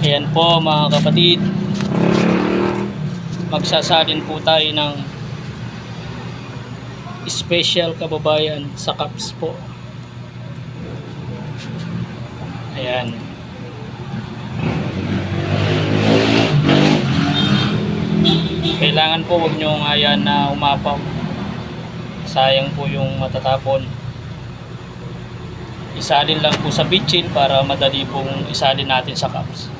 Ayan po mga kapatid. Magsasalin po tayo ng special kababayan sa cups po. Ayan. Kailangan po wag nyo ayan na umapaw. Sayang po yung matatapon. Isalin lang po sa bitchin para madali pong isalin natin sa cups.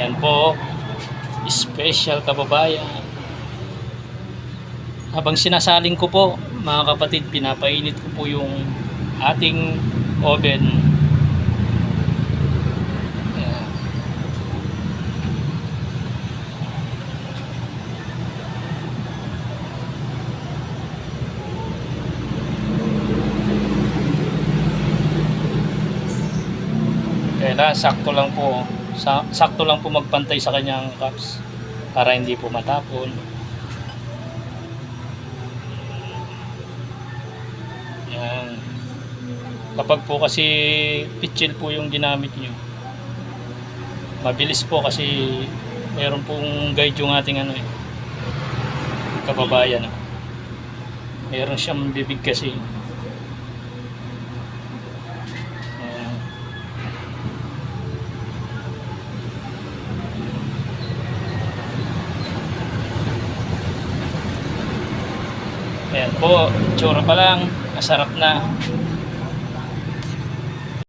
Ayan po. Special kababayan. Habang sinasaling ko po, mga kapatid, pinapainit ko po yung ating oven. Ayan. Kaya sakto lang po, sa, sakto lang po magpantay sa kanyang cups para hindi po matapon. Yan. Kapag po kasi pitchil po yung ginamit nyo, mabilis po kasi meron pong guide yung ating ano eh, kababayan. Meron siyang bibig kasi. Ayan po, tsura pa lang, masarap na.